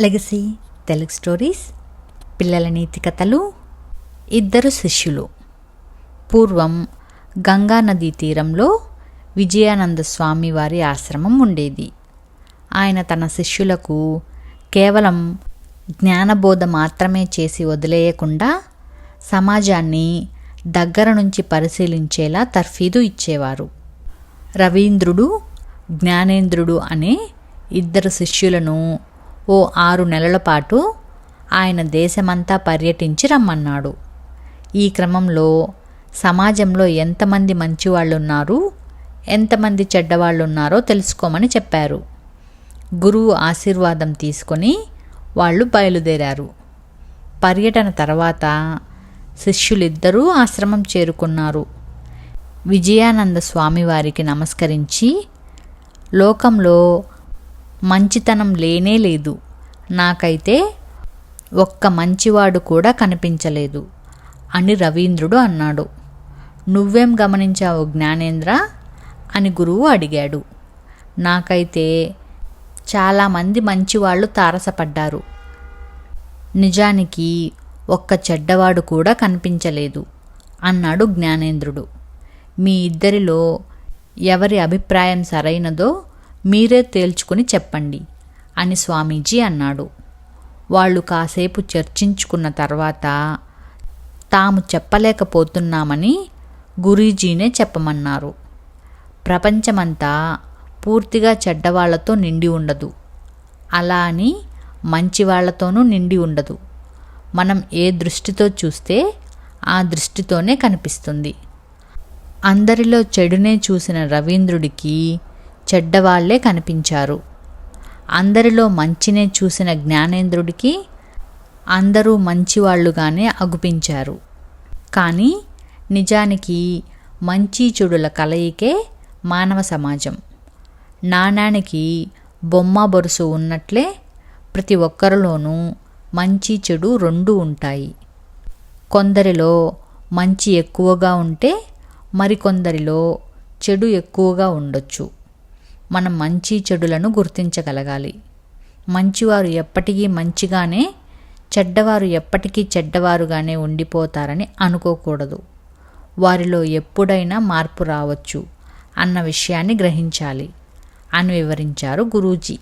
Legacy Telugu stories పిల్లల నీతి కథలు ఇద్దరు శిష్యులు. పూర్వం గంగా నదీ తీరంలో విజయానంద స్వామి వారి ఆశ్రమం ఉండేది. ఆయన తన శిష్యులకు కేవలం జ్ఞానబోధ మాత్రమే చేసి వదిలేయకుండా సమాజాన్ని దగ్గర నుంచి పరిశీలించేలా తర్ఫీదు ఇచ్చేవారు. రవీంద్రుడు జ్ఞానేంద్రుడు అనే ఇద్దరు శిష్యులను ఓ ఆరు నెలల పాటు ఆయన దేశమంతా పర్యటించి రమ్మన్నాడు. ఈ క్రమంలో సమాజంలో ఎంతమంది మంచివాళ్ళున్నారు ఎంతమంది చెడ్డవాళ్ళు ఉన్నారో తెలుసుకోమని చెప్పారు. గురువు ఆశీర్వాదం తీసుకొని వాళ్ళు బయలుదేరారు. పర్యటన తర్వాత శిష్యులిద్దరూ ఆశ్రమం చేరుకున్నారు. విజయానంద స్వామివారికి నమస్కరించి లోకంలో మంచితనం లేనే లేదు. నాకైతే ఒక్క మంచివాడు కూడా కనిపించలేదు. అని రవీంద్రుడు అన్నాడు. నువ్వేం గమనించావు జ్ఞానేంద్ర? అని గురువు అడిగాడు. నాకైతే చాలామంది మంచివాళ్ళు తారసపడ్డారు. నిజానికి ఒక్క చెడ్డవాడు కూడా కనిపించలేదు అన్నాడు జ్ఞానేంద్రుడు. మీ ఇద్దరిలో ఎవరి అభిప్రాయం సరైనదో మీరే తేల్చుకుని చెప్పండి అని స్వామీజీ అన్నాడు. వాళ్ళు కాసేపు చర్చించుకున్న తర్వాత తాము చెప్పలేకపోతున్నామని గురీజీనే చెప్పమన్నారు. ప్రపంచమంతా పూర్తిగా చెడ్డవాళ్ళతో నిండి ఉండదు. అలా అని మంచి వాళ్ళతోనూ నిండి ఉండదు. మనం ఏ దృష్టితో చూస్తే ఆ దృష్టితోనే కనిపిస్తుంది. అందరిలో చెడునే చూసిన రవీంద్రుడికి చెడ్డవాళ్ళే కనిపించారు. అందరిలో మంచినే చూసిన జ్ఞానేంద్రుడికి అందరూ మంచివాళ్ళుగానే అగుపించారు. కానీ నిజానికి మంచి చెడుల కలయికే మానవ సమాజం. నాణానికి బొమ్మ బొరుసు ఉన్నట్లే ప్రతి ఒక్కరిలోనూ మంచి చెడు రెండు ఉంటాయి. కొందరిలో మంచి ఎక్కువగా ఉంటే మరికొందరిలో చెడు ఎక్కువగా ఉండొచ్చు. మనం మంచి చెడులను గుర్తించగలగాలి. మంచివారు ఎప్పటికీ మంచిగానే చెడ్డవారు ఎప్పటికీ చెడ్డవారుగానే ఉండిపోతారని అనుకోకూడదు. వారిలో ఎప్పుడైనా మార్పు రావచ్చు అన్న విషయాన్ని గ్రహించాలి. అని వివరించారు గురూజీ.